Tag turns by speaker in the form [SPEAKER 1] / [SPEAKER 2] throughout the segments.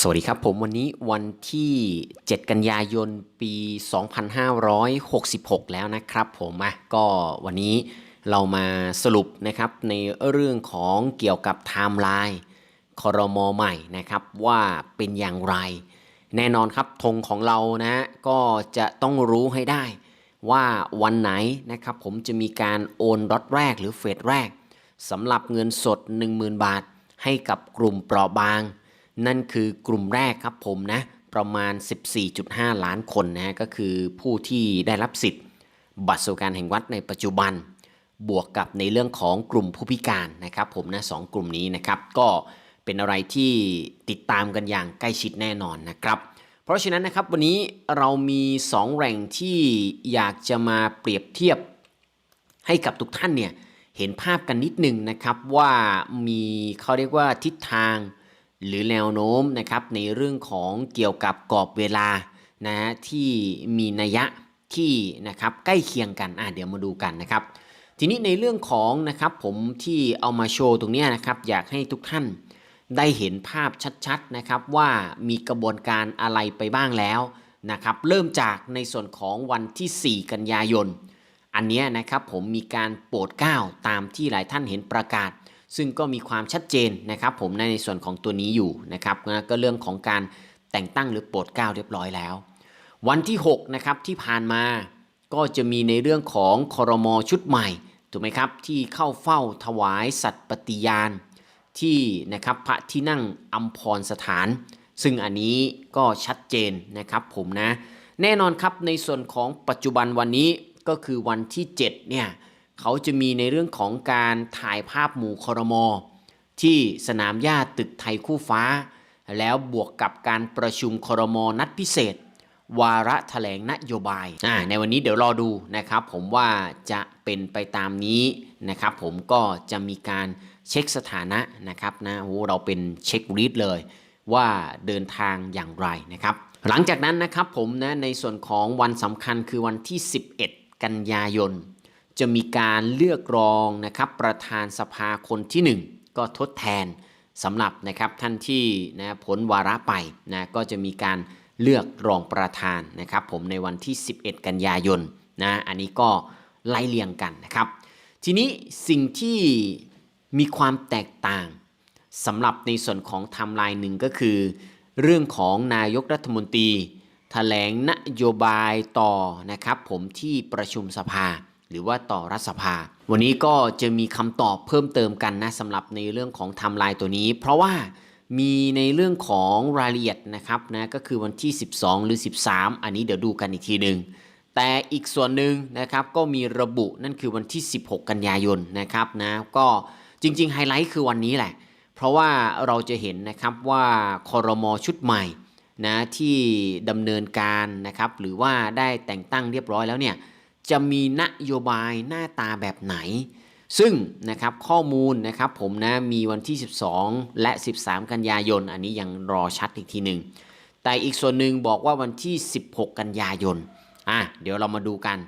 [SPEAKER 1] สวัสดีครับผมวันนี้วันที่ 7 กันยายนปี 2566 แล้วนะครับผมอะก็วันนี้เรามาสรุปนะครับในเรื่องของเกี่ยวกับไทม์ไลน์คอรมอใหม่นะครับว่าเป็นอย่างไร แน่นอนครับธงของเรานะก็จะต้องรู้ให้ได้ ว่าวันไหนนะครับผมจะมีการโอนรถแรกหรือเฟสแรกสำหรับเงินสด 10,000 บาท ให้กับกลุ่มเปราะบาง นั่นคือกลุ่มแรกครับผมนะประมาณ 14.5 ล้านคนนะฮะก็คือผู้ที่ได้รับสิทธิ์ บัตรสวัสดิการแห่งรัฐในปัจจุบัน บวกกับในเรื่องของกลุ่มผู้พิการนะครับผมนะสองกลุ่มนี้นะครับก็เป็นอะไรที่ติดตามกันอย่างใกล้ชิดแน่นอนนะครับเพราะฉะนั้นนะครับวันนี้เรามี 2 แหล่งที่อยากจะมาเปรียบเทียบให้กับทุกท่านเนี่ยเห็นภาพกันนิดหนึ่งนะครับว่ามีเขาเรียกว่าทิศทาง หรือแนวโน้มนะครับในเรื่องของเกี่ยวกับกรอบเวลานะฮะที่มีนัยยะที่นะครับใกล้เคียงกันอะเดี๋ยวมาดูกันนะครับ ทีนี้ในเรื่องของนะครับผมที่เอามาโชว์ตรงนี้นะครับอยากให้ทุกท่านได้เห็นภาพชัดๆนะครับว่ามีกระบวนการอะไรไปบ้างแล้วนะครับเริ่มจากในส่วนของวันที่ 4 กันยายน อันเนี้ยนะครับผมมีการโปรดเกล้าตามที่หลายท่านเห็นประกาศ ซึ่งก็มีความชัดเจนนะครับผมในส่วนของตัวนี้อยู่นะครับนะก็เรื่องของการแต่งตั้งหรือโปรดเกล้าเรียบร้อยแล้ว วันที่6นะครับที่ผ่านมาก็จะมีในเรื่องของคอรมอชุดใหม่ถูกไหมครับที่เข้าเฝ้าถวายสัตย์ปฏิญาณที่นะครับพระที่นั่งอัมพรสถาน ซึ่งอันนี้ก็ชัดเจนนะครับผมนะแน่นอนครับในส่วนของปัจจุบันวันนี้ก็คือวันที่7เนี่ย เขาจะมีในเรื่องของการถ่ายภาพหมู่คอรมอที่สนามหญ้าตึกไทยคู่ฟ้า แล้วบวกกับการประชุมคอรมอนัดพิเศษ วาระแถลงนโยบายในวันนี้เดี๋ยวรอดูนะครับ ผมว่าจะเป็นไปตามนี้นะครับ ผมก็จะมีการเช็คสถานะนะครับนะโอ้เราเป็นเช็ครีดเลยว่าเดินทางอย่างไรนะครับ หลังจากนั้นนะครับผมนะในส่วนของวันสำคัญคือวันที่ 11 กันยายน จะมีการเลือกรองนะครับประธานสภาคนที่ 1 ก็ทดแทนสำหรับนะครับท่านที่นะพ้นวาระไปนะก็จะมีการเลือกรองประธานนะครับผมในวันที่ 11 กันยายนนะอันนี้ก็ไล่เรียงกันนะครับ ทีนี้สิ่งที่มีความแตกต่างสำหรับในส่วนของไทม์ไลน์หนึ่งก็คือ เรื่องของนายกรัฐมนตรีแถลงนโยบายต่อนะครับผมที่ประชุมสภา หรือว่าต่อรัฐสภา วันนี้ก็จะมีคำตอบเพิ่มเติมกันนะสำหรับในเรื่องของไทม์ไลน์ตัวนี้ เพราะว่ามีในเรื่องของรายละเอียดนะครับนะก็คือวันที่ 12 หรือ 13 อันนี้เดี๋ยวดูกันอีกทีหนึ่งแต่อีกส่วนหนึ่งนะครับก็มีระบุนั่นคือวันที่ 16 กันยายนนะครับนะก็จริงๆไฮไลท์คือวันนี้แหละ เพราะว่าเราจะเห็นนะครับว่าคอรมอชุดใหม่นะที่ดำเนินการนะครับหรือว่าได้แต่งตั้งเรียบร้อยแล้วเนี่ย จะมีนโยบายหน้าตาแบบไหน ซึ่งนะครับข้อมูลนะครับผมนะมีวันที่ 12 และ 13 กันยายน อันนี้ยังรอชัดอีกทีหนึ่งแต่อีกส่วนหนึ่งบอกว่าวันที่ 16 กันยายนอะเดี๋ยวเรามาดูกัน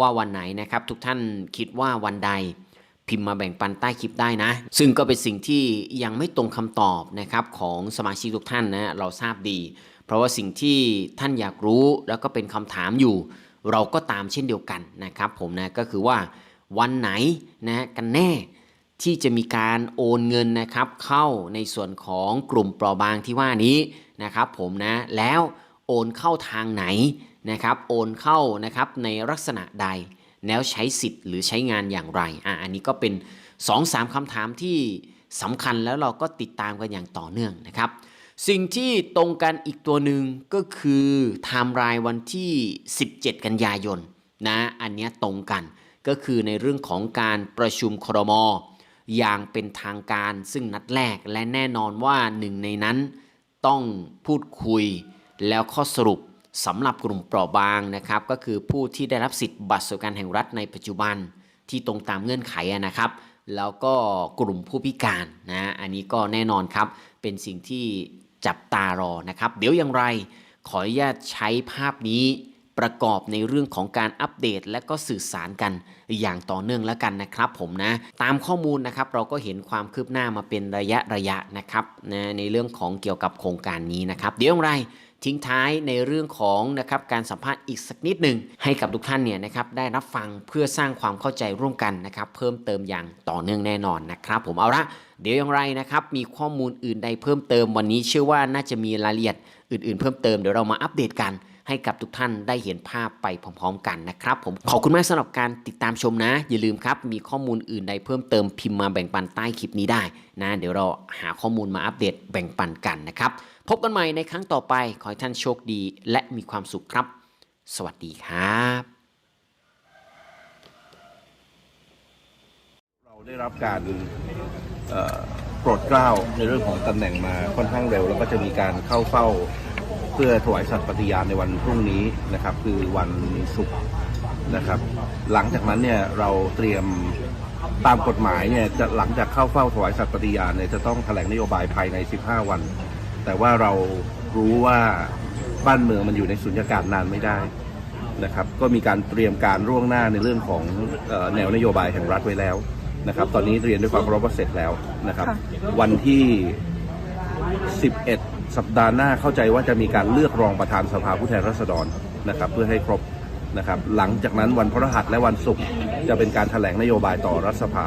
[SPEAKER 1] ว่าวันไหนนะครับ ทุกท่านคิดว่าวันใดพิมพ์มาแบ่งปันใต้คลิปได้นะ ซึ่งก็เป็นสิ่งที่ยังไม่ตรงคำตอบนะครับของสมาชิกทุกท่านนะเราทราบดี เพราะว่าสิ่งที่ท่านอยากรู้แล้วก็เป็นคำถามอยู่ เราก็ตามเช่นเดียวกันนะครับผมนะก็คือว่าวันไหนนะกันแน่ที่จะมีการโอนเงินนะครับเข้าในส่วนของกลุ่มเปราะบางที่ว่านี้นะครับผมนะแล้วโอนเข้าทางไหนนะครับโอนเข้านะครับในลักษณะใด แล้วใช้สิทธิ์หรือใช้งานอย่างไรอะอันนี้ก็เป็น 2-3คำถามที่สำคัญแล้วเราก็ติดตามกันอย่างต่อเนื่องนะครับ สิ่งที่ตรงกันอีกตัวหนึ่งก็คือไทม์ไลน์วันที่ 17 กันยายนนะ อันนี้ตรงกันก็คือในเรื่องของการประชุมครมอย่างเป็นทางการซึ่งนัดแรกและแน่นอนว่าหนึ่งในนั้นต้องพูดคุยแล้วข้อสรุปสำหรับกลุ่มเปราะบางนะครับ ก็คือผู้ที่ได้รับสิทธิ์บัตรสวัสดิการแห่งรัฐในปัจจุบันที่ตรงตามเงื่อนไขนะครับ แล้วก็กลุ่มผู้พิการนะอันนี้ก็แน่นอนครับเป็นสิ่งที่ จับตารอนะครับ เดี๋ยวอย่างไรขออนุญาตใช้ภาพนี้ประกอบในเรื่องของการอัปเดตและก็สื่อสารกันอย่างต่อเนื่องแล้วกันนะครับผมนะตามข้อมูลนะครับเราก็เห็นความคืบหน้ามาเป็นระยะระยะนะครับนะในเรื่องของเกี่ยวกับโครงการนี้นะครับ เดี๋ยวอย่างไร ทิ้งท้ายในเรื่องของนะครับการสัมภาษณ์อีกสักนิดหนึ่งให้กับทุกท่านเนี่ยนะครับได้รับฟังเพื่อสร้างความเข้าใจร่วมกันนะครับเพิ่มเติมอย่างต่อเนื่องแน่นอนนะครับผมเอาละเดี๋ยวอย่างไรนะครับมีข้อมูลอื่นใดเพิ่มเติมวันนี้เชื่อว่าน่าจะมีรายละเอียดอื่น ๆ เพิ่มเติมเดี๋ยวเรามาอัปเดตกัน ให้กับทุกท่านได้เห็นภาพไปพร้อมๆกันนะครับผมขอบคุณมากสำหรับการติดตามชมนะ อย่าลืมครับ มีข้อมูลอื่นใดเพิ่มเติมพิมพ์มาแบ่งปันใต้คลิปนี้ได้นะเดี๋ยวเราหาข้อมูลมาอัปเดตแบ่งปันกันนะครับพบกันใหม่ในครั้งต่อไป ขอให้ท่านโชคดีและมีความสุขครับ สวัสดีครับ
[SPEAKER 2] เราได้รับการโปรดเกล้าในเรื่องของตำแหน่งมาค่อนข้างเร็ว แล้วก็จะมีการเข้าเฝ้า พื่อถวายสัตย์ปฏิญาณในวันพรุ่งนี้นะครับ คือวันศุกร์นะครับ หลังจากนั้นเนี่ยเราเตรียมตามกฎหมายเนี่ยจะหลังจากเข้าเฝ้าถวายสัตย์ปฏิญาณเนี่ยจะต้องแถลงนโยบายภายใน 15 วัน แต่ว่าเรารู้ว่าบ้านเมืองมันอยู่ในสุญญากาศนานไม่ได้นะครับ ก็มีการเตรียมการล่วงหน้าในเรื่องของเอ่อแนวนโยบายแห่งรัฐไว้แล้วนะครับ ตอนนี้เรียนด้วยความเคารพว่าเสร็จแล้วนะครับ
[SPEAKER 3] ค่ะ
[SPEAKER 2] วันที่ 11 สัปดาห์หน้าเข้าใจว่าจะมีการเลือกรองประธานสภาผู้แทนราษฎรนะครับเพื่อให้ครบนะครับหลังจากนั้นวันพฤหัสและวันศุกร์จะเป็นการแถลงนโยบายต่อรัฐสภา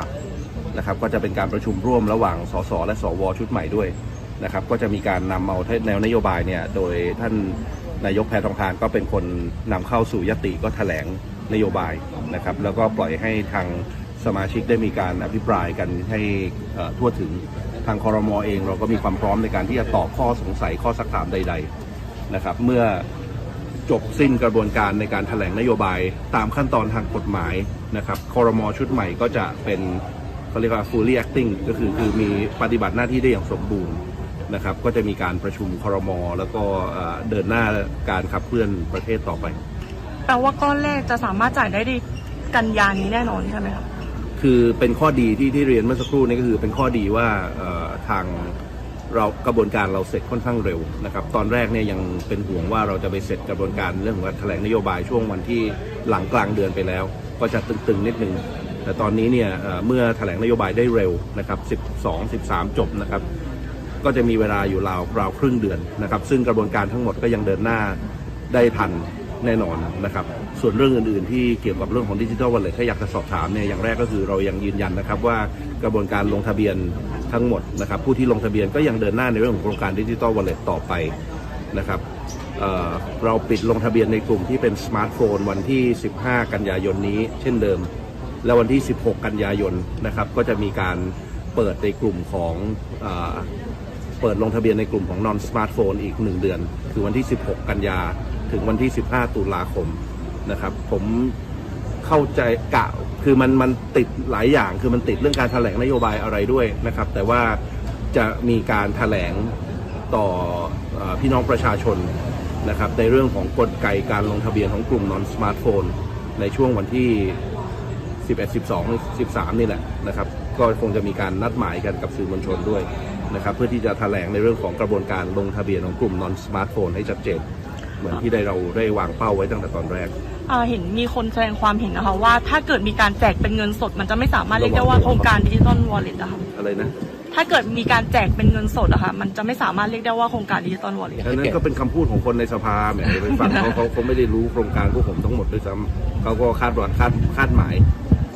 [SPEAKER 2] นะครับก็จะเป็นการประชุมร่วมระหว่างสสและสวชุดใหม่ด้วยนะครับก็จะมีการนำเอาแนวนโยบายเนี่ยโดยท่านนายกแพทองทานก็เป็นคนนำเข้าสู่ยติก็แถลงนโยบายนะครับแล้วก็ปล่อยให้ทางสมาชิกได้มีการอภิปรายกันให้ทั่วถึง ทางคอรมอเองเราก็มีความพร้อมในการที่จะตอบข้อสงสัยข้อสักถามใด ๆนะครับ เมื่อจบสิ้นกระบวนการในการแถลงนโยบายตามขั้นตอนทางกฎหมายนะครับคอรมอชุดใหม่ก็จะเป็นเขาเรียกว่า fully acting ก็คือคือมีปฏิบัติหน้าที่ได้อย่างสมบูรณ์นะครับ ก็จะมีการประชุมคอรมอแล้วก็เดินหน้าการขับเคลื่อนประเทศต่อไป
[SPEAKER 3] แปลว่าก้อนแรกจะสามารถจ่ายได้ในกันยานี้แน่นอนใช่ไหมคะ
[SPEAKER 2] คือเป็นข้อดีที่ที่เรียนเมื่อสักครู่นี้ก็คือเป็นข้อดีว่าทางเรากระบวนการเราเสร็จค่อนข้างเร็วนะครับ ตอนแรกเนี่ยยังเป็นห่วงว่าเราจะไปเสร็จกระบวนการเรื่องของการแถลงนโยบายช่วงวันที่หลังกลางเดือนไปแล้ว ก็จะตึงๆนิดนึงแต่ตอนนี้เนี่ยเอ่อเมื่อแถลงนโยบายได้เร็วนะครับ 12 13 จบนะครับ ก็จะมีเวลาอยู่ราวราวครึ่งเดือนนะครับ ซึ่งกระบวนการทั้งหมดก็ยังเดินหน้าได้ทัน แน่นอนนะครับ ส่วนเรื่องอื่นๆ ที่เกี่ยวกับเรื่องของดิจิทัลวอลเล็ตถ้าอยากจะสอบถามเนี่ยอย่างแรกก็คือเรายังยืนยันนะครับว่ากระบวนการลงทะเบียนทั้งหมดนะครับ ผู้ที่ลงทะเบียนก็ยังเดินหน้าในเรื่องของโครงการดิจิทัลวอลเล็ตต่อไปนะครับเเราปิดลงทะเบียนในกลุ่มที่เป็นสมาร์ทโฟนวันที่ 15 กันยายนนี้เช่นเดิม และวันที่ 16 กันยายนนะครับก็จะมีการเปิดในกลุ่มของเอเปิดลงทะเบียนในกลุ่มของ non smartphone อีก 1 เดือน คือวันที่ 16 กันยา ถึงวันที่ 15 ตุลาคมนะครับ ผมเข้าใจกะคือมันมันติดหลายอย่างคือมันติดเรื่องการแถลงนโยบายอะไรด้วยนะครับ แต่ว่าจะมีการแถลงต่ออพี่น้องประชาชนนะครับ ในเรื่องของกลไกการลงทะเบียนของกลุ่ม non smartphone ในช่วงวันที่ 11 12 13 นี่แหละนะครับ ก็คงจะมีการนัดหมายกันกับสื่อมวลชนด้วยนะครับ เพื่อที่จะแถลงในเรื่องของกระบวนการลงทะเบียนของกลุ่ม non smartphone ให้ชัดเจน เหมือนที่ได้เราได้วางเป้าไว้ตั้งแต่ตอนแรก
[SPEAKER 3] อ่าเห็นมีคนแสดงความเห็นนะคะว่า ถ้าเกิดมีการแจกเป็นเงินสด มันจะไม่สามารถเรียกได้ว่าโครงการดิจิตอลวอลเล็ตอะค่ะ
[SPEAKER 2] อะไรนะ
[SPEAKER 3] ถ้าเกิดมีการแจกเป็นเงินสดอะค่ะมันจะไม่สามารถเรียกได้ว่าโครงการดิจิตอลวอลเล็ต
[SPEAKER 2] อันนั้นก็เป็นคำพูดของคนในสภาแหมไปฟังเขาเขาเขาไม่ได้รู้โครงการพวกผมทั้งหมดด้วยซ้ำเขาก็คาดหวังคาดคาดหมาย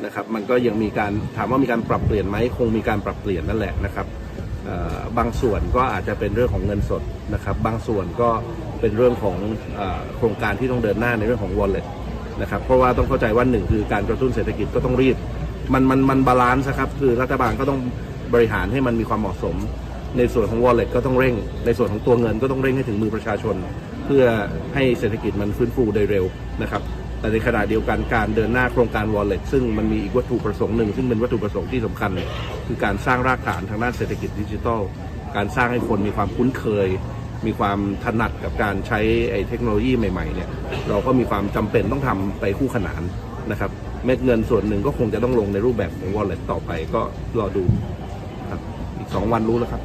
[SPEAKER 2] นะครับมันก็ยังมีการถามว่ามีการปรับเปลี่ยนไหมคงมีการปรับเปลี่ยนนั่นแหละนะครับเอ่อบางส่วนก็อาจจะเป็นเรื่องของเงินสดนะครับ บางส่วนก็ เป็นเรื่องของอโครงการที่ต้องเดินหน้าในเรื่องของ wallet นะครับเพราะว่าต้องเข้าใจว่าหนึ่งคือการกระตุ้นเศรษฐกิจก็ต้องรีบ มันมันมันบาลานซ์ครับคือรัฐบาลก็ต้องบริหารให้มันมีความเหมาะสม ในส่วนของ wallet ก็ต้องเร่ง ในส่วนของตัวเงินก็ต้องเร่งให้ถึงมือประชาชน เพื่อให้เศรษฐกิจมันฟื้นฟูได้เร็วนะครับแต่ในขณะเดียวกันการเดินหน้าโครงการ wallet ซึ่งมันมีอีกวัตถุประสงค์หนึ่งซึ่งเป็นวัตถุประสงค์ที่สำคัญ คือการสร้างรากฐานทางด้านเศรษฐกิจดิจิทัล การสร้างให้คนมีความคุ้นเคย มีความถนัดกับการใช้ไอ้เทคโนโลยีใหม่ๆเนี่ยเราก็มีความจำเป็นต้องทำไปคู่ขนานนะครับเม็ดเงินส่วนหนึ่งก็คงจะต้องลงในรูปแบบของ wallet ต่อไปก็รอดูครับอีกสองวันรู้แล้วครับ